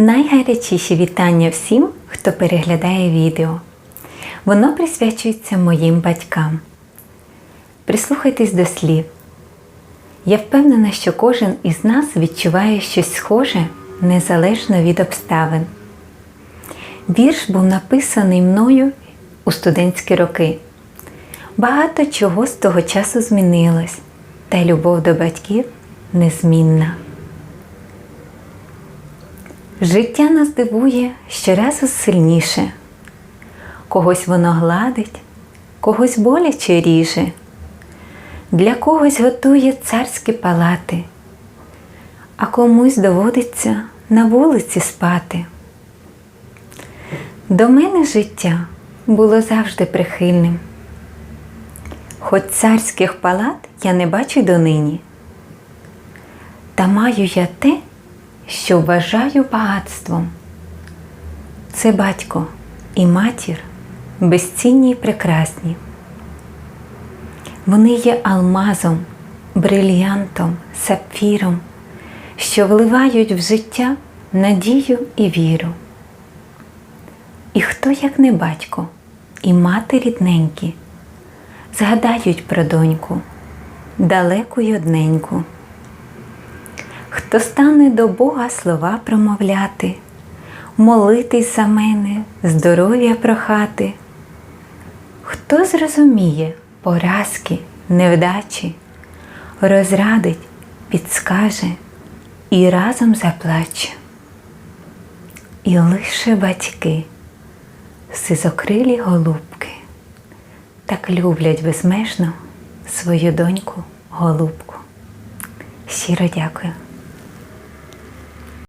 Найгарячіші вітання всім, хто переглядає відео. Воно присвячується моїм батькам. Прислухайтесь до слів. Я впевнена, що кожен із нас відчуває щось схоже незалежно від обставин. Вірш був написаний мною у студентські роки. Багато чого з того часу змінилось, та любов до батьків незмінна. Життя нас дивує щоразу сильніше. Когось воно гладить, когось боляче ріже, для когось готує царські палати, а комусь доводиться на вулиці спати. До мене життя було завжди прихильним. Хоч царських палат я не бачу донині, та маю я те, що вважаю багатством. Це батько і матір безцінні й прекрасні. Вони є алмазом, брильянтом, сапфіром, що вливають в життя надію і віру. І хто, як не батько, і мати рідненькі, згадають про доньку, далеку й одненьку. Хто стане до Бога слова промовляти, молитись за мене, здоров'я прохати, хто зрозуміє поразки, невдачі, розрадить, підскаже і разом заплаче. І лише батьки, сизокрилі голубки, так люблять безмежно свою доньку голубку. Щиро дякую.